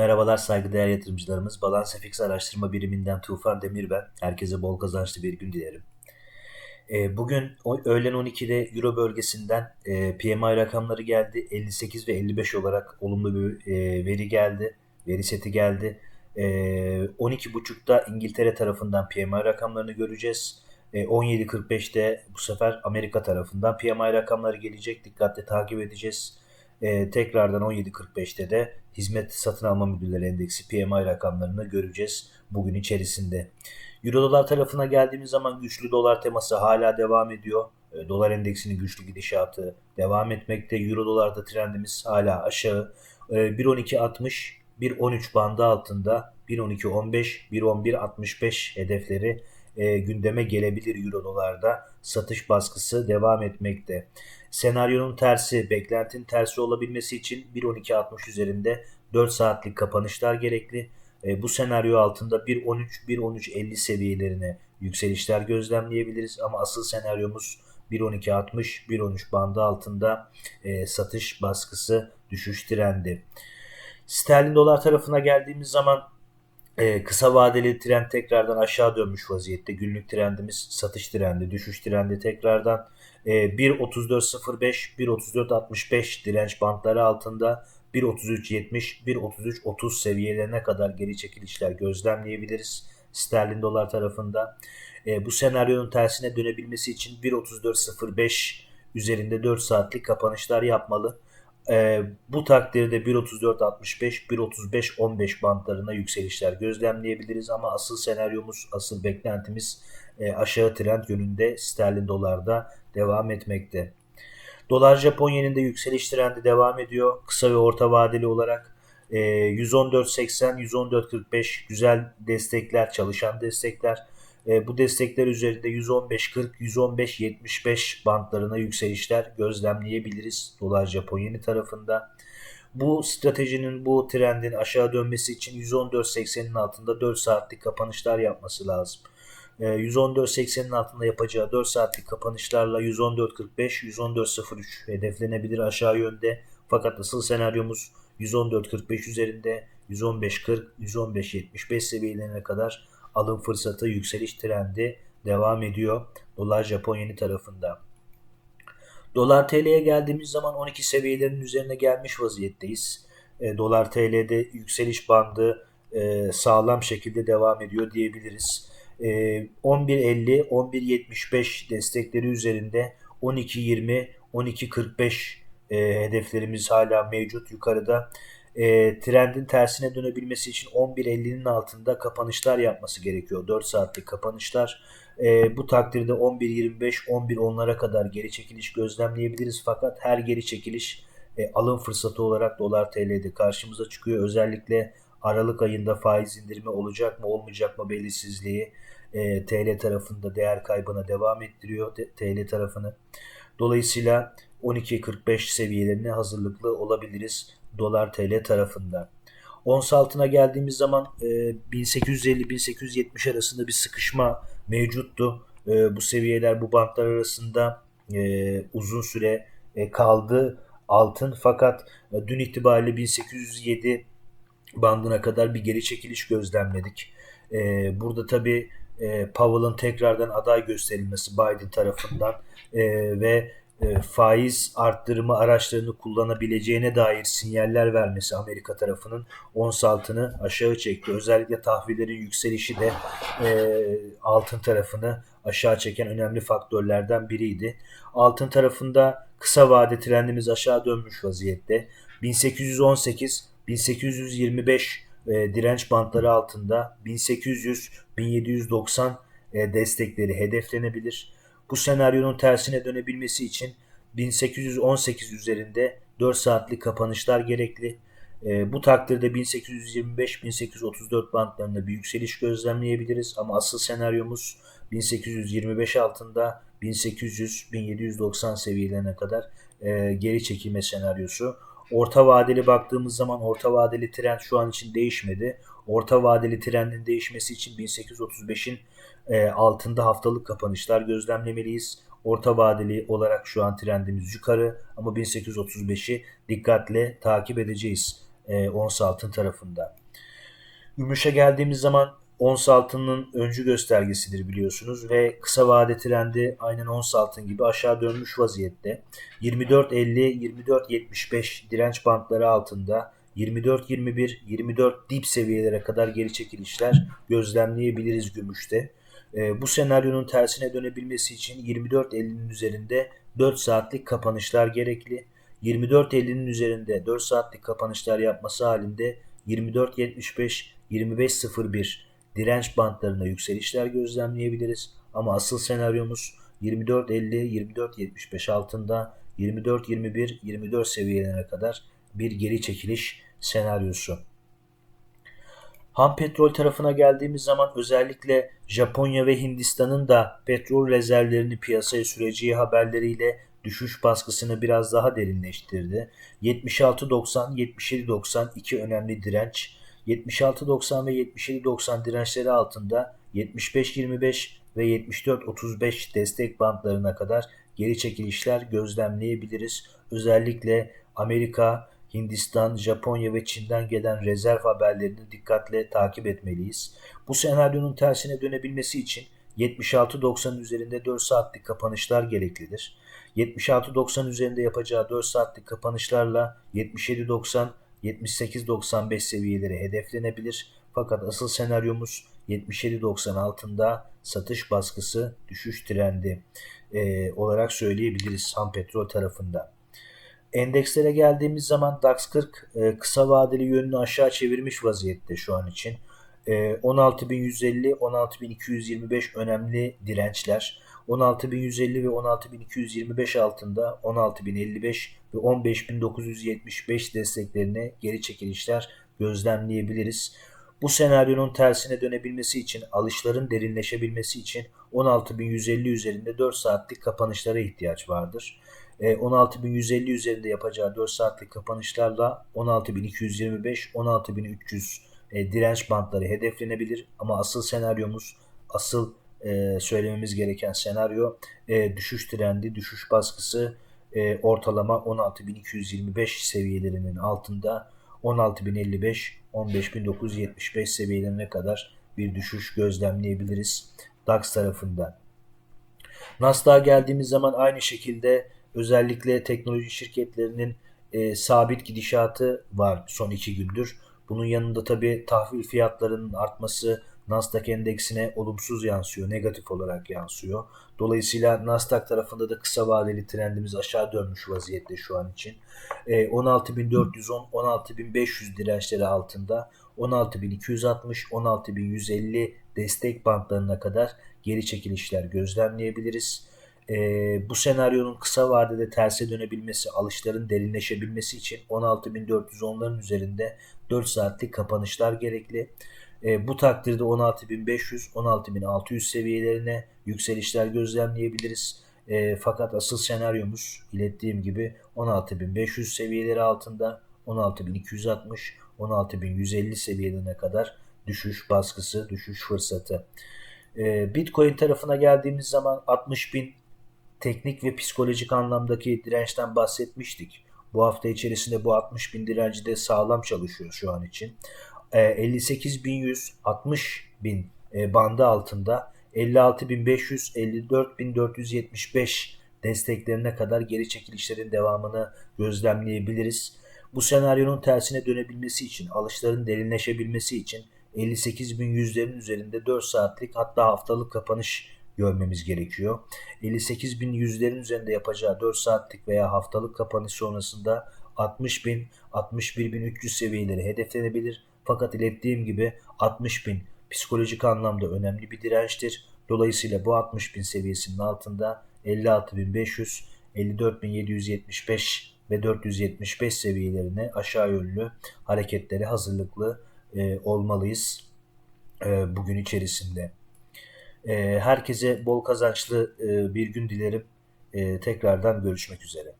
Merhabalar saygıdeğer yatırımcılarımız. Balans FX araştırma biriminden Tufan Demir ben. Herkese bol kazançlı bir gün dilerim. Ee, bugün öğlen 12'de Euro bölgesinden e, PMI rakamları geldi. 58 ve 55 olarak olumlu bir e, veri geldi. Veri seti geldi. 12.30'da e, İngiltere tarafından PMI rakamlarını göreceğiz. 17.45'te bu sefer Amerika tarafından PMI rakamları gelecek. Dikkatle takip edeceğiz. Tekrardan 17.45'te de hizmet satın alma müdürleri endeksi PMI rakamlarını göreceğiz bugün içerisinde. Euro dolar tarafına geldiğimiz zaman güçlü dolar teması hala devam ediyor. E, dolar endeksinin güçlü gidişatı devam etmekte. Euro dolarda trendimiz hala aşağı. E, 1.12.60 1.13 bandı altında 1.12.15 1.11.65 hedefleri e, gündeme gelebilir Euro dolarda. Satış baskısı devam etmekte. Senaryonun tersi, beklentinin tersi olabilmesi için 1.12.60 üzerinde 4 saatlik kapanışlar gerekli. E, bu senaryo altında 1.13, 1.13.50 seviyelerine yükselişler gözlemleyebiliriz ama asıl senaryomuz 1.12.60, 1.13 bandı altında e, satış baskısı düşüş trendi. Sterlin dolar tarafına geldiğimiz zaman e, kısa vadeli trend tekrardan aşağı dönmüş vaziyette. Günlük trendimiz satış trendi, düşüş trendi tekrardan e, 1.34.05, 1.34.65 direnç bantları altında 1.33.70, 1.33.30 seviyelerine kadar geri çekilişler gözlemleyebiliriz sterlin dolar tarafında. E, bu senaryonun tersine dönebilmesi için 1.34.05 üzerinde 4 saatlik kapanışlar yapmalı. E, bu takdirde 1.34.65, 1.35.15 bantlarına yükselişler gözlemleyebiliriz ama asıl senaryomuz, asıl beklentimiz e, aşağı trend yönünde sterlin dolarda devam etmekte. Dolar Japon yeninde yükseliş trendi devam ediyor. Kısa ve orta vadeli olarak e, 114.80, 114.45 güzel destekler, çalışan destekler. E, bu destekler üzerinde 115.40, 115.75 bantlarına yükselişler gözlemleyebiliriz Dolar Japon yeni tarafında. Bu stratejinin, bu trendin aşağı dönmesi için 114.80'in altında 4 saatlik kapanışlar yapması lazım. 114.80'in altında yapacağı 4 saatlik kapanışlarla 114.45, 114.03 hedeflenebilir aşağı yönde. Fakat asıl senaryomuz 114.45 üzerinde 115.40, 115.75 seviyelerine kadar alım fırsatı yükseliş trendi devam ediyor. Dolar Japon yeni tarafında. Dolar TL'ye geldiğimiz zaman 12 seviyelerinin üzerine gelmiş vaziyetteyiz. E, Dolar TL'de yükseliş bandı e, sağlam şekilde devam ediyor diyebiliriz. E, 11.50, 11.75 destekleri üzerinde 12.20, 12.45 e, hedeflerimiz hala mevcut yukarıda e, trendin tersine dönebilmesi için 11.50'nin altında kapanışlar yapması gerekiyor. 4 saatlik kapanışlar. E, bu takdirde 11.25, 11.10'lara kadar geri çekiliş gözlemleyebiliriz. Fakat her geri çekiliş e, alım fırsatı olarak dolar TL'de karşımıza çıkıyor. Özellikle Aralık ayında faiz indirimi olacak mı olmayacak mı belirsizliği e, TL tarafında değer kaybına devam ettiriyor TL tarafını. Dolayısıyla 12.45 seviyelerine hazırlıklı olabiliriz dolar TL tarafında. Ons altına geldiğimiz zaman e, 1850-1870 arasında bir sıkışma mevcuttu. E, bu seviyeler bu bantlar arasında e, uzun süre e, kaldı altın fakat e, dün itibariyle 1807 bandına kadar bir geri çekiliş gözlemledik. E, burada tabi e, Powell'ın tekrardan aday gösterilmesi Biden tarafından e, ve e, faiz arttırımı araçlarını kullanabileceğine dair sinyaller vermesi Amerika tarafının ons altını aşağı çekti. Özellikle tahvillerin yükselişi de e, altın tarafını aşağı çeken önemli faktörlerden biriydi. Altın tarafında kısa vade trendimiz aşağı dönmüş vaziyette. 1818 1825 e, direnç bantları altında 1800-1790 e, destekleri hedeflenebilir. Bu senaryonun tersine dönebilmesi için 1818 üzerinde 4 saatlik kapanışlar gerekli. E, bu takdirde 1825-1834 bantlarında bir yükseliş gözlemleyebiliriz ama asıl senaryomuz 1825 altında 1800-1790 seviyelerine kadar e, geri çekilme senaryosu. Orta vadeli baktığımız zaman orta vadeli trend şu an için değişmedi. Orta vadeli trendin değişmesi için 1835'in e, altında haftalık kapanışlar gözlemlemeliyiz. Orta vadeli olarak şu an trendimiz yukarı ama 1835'i dikkatle takip edeceğiz. e, ons altın tarafında. Gümüşe geldiğimiz zaman ons altının öncü göstergesidir biliyorsunuz ve kısa vade trendi aynen ons altın gibi aşağı dönmüş vaziyette. 24.50-24.75 direnç bantları altında 24-21, 24 dip seviyelere kadar geri çekilişler gözlemleyebiliriz gümüşte. E, bu senaryonun tersine dönebilmesi için 24.50'nin üzerinde 4 saatlik kapanışlar gerekli. 24.50'nin üzerinde 4 saatlik kapanışlar yapması halinde 24.75, 25.01 direnç bantlarına yükselişler gözlemleyebiliriz. Ama asıl senaryomuz 24.50, 24.75 altında 24-21, 24 seviyelerine kadar bir geri çekiliş senaryosu. Ham petrol tarafına geldiğimiz zaman özellikle Japonya ve Hindistan'ın da petrol rezervlerini piyasaya süreceği haberleriyle düşüş baskısını biraz daha derinleştirdi. 76.90, 77.90 iki önemli direnç. 76.90 ve 77.90 dirençleri altında 75.25 ve 74.35 destek bantlarına kadar geri çekilişler gözlemleyebiliriz. Özellikle Amerika, Hindistan, Japonya ve Çin'den gelen rezerv haberlerini dikkatle takip etmeliyiz. Bu senaryonun tersine dönebilmesi için 76.90 üzerinde 4 saatlik kapanışlar gereklidir. 76.90 üzerinde yapacağı 4 saatlik kapanışlarla 77.90 78.95 seviyeleri hedeflenebilir. Fakat asıl senaryomuz 77.90 altında satış baskısı düşüş trendi e, olarak söyleyebiliriz ham petrol tarafında. Endekslere geldiğimiz zaman DAX 40 e, kısa vadeli yönünü aşağı çevirmiş vaziyette şu an için. E, 16.150, 16.225 önemli dirençler. 16.150 ve 16.225 altında 16.055 ve 15.975 desteklerine geri çekilişler gözlemleyebiliriz. Bu senaryonun tersine dönebilmesi için, alışların derinleşebilmesi için 16.150 üzerinde 4 saatlik kapanışlara ihtiyaç vardır. 16.150 e, üzerinde yapacağı 4 saatlik kapanışlarla 16.225, 16.300 e, direnç bantları hedeflenebilir. Ama asıl senaryomuz, asıl e, söylememiz gereken senaryo düşüş trendi, düşüş baskısı ortalama 16.225 seviyelerinin altında 16.055, 15.975 seviyelerine kadar bir düşüş gözlemleyebiliriz DAX tarafında. Nasdaq'a geldiğimiz zaman aynı şekilde özellikle teknoloji şirketlerinin e, sabit gidişatı var son iki gündür. Bunun yanında tabi tahvil fiyatlarının artması Nasdaq endeksine olumsuz yansıyor, negatif olarak yansıyor. Dolayısıyla Nasdaq tarafında da kısa vadeli trendimiz aşağı dönmüş vaziyette şu an için. E, 16.410, 16.500 dirençleri altında 16.260, 16.150 destek bantlarına kadar geri çekilişler gözlemleyebiliriz e, bu senaryonun kısa vadede terse dönebilmesi, alışların derinleşebilmesi için 16.410'ların üzerinde 4 saatlik kapanışlar gerekli. E, bu takdirde 16.500, 16.600 seviyelerine yükselişler gözlemleyebiliriz. E, fakat asıl senaryomuz ilettiğim gibi 16.500 seviyeleri altında 16.260, 16.150 seviyelerine kadar düşüş baskısı, düşüş fırsatı. E, Bitcoin tarafına geldiğimiz zaman 60.000 teknik ve psikolojik anlamdaki dirençten bahsetmiştik. Bu hafta içerisinde bu 60 bin direnci de sağlam çalışıyor şu an için. E, 58.100, 60 bin e, bandı altında 56.500, 54.475 desteklerine kadar geri çekilişlerin devamını gözlemleyebiliriz. Bu senaryonun tersine dönebilmesi için, alışların derinleşebilmesi için 58.100'lerin üzerinde 4 saatlik hatta haftalık kapanış görmemiz gerekiyor. 58 bin yüzlerin üzerinde yapacağı 4 saatlik veya haftalık kapanış sonrasında 60 bin, 61 bin 300 seviyeleri hedeflenebilir. Fakat ilettiğim gibi 60 bin psikolojik anlamda önemli bir dirençtir. Dolayısıyla bu 60 bin seviyesinin altında 56.500, 54.775 ve 475 seviyelerine aşağı yönlü hareketlere hazırlıklı e, olmalıyız e, bugün içerisinde. Ee, herkese bol kazançlı e, bir gün dilerim. Ee, tekrardan görüşmek üzere.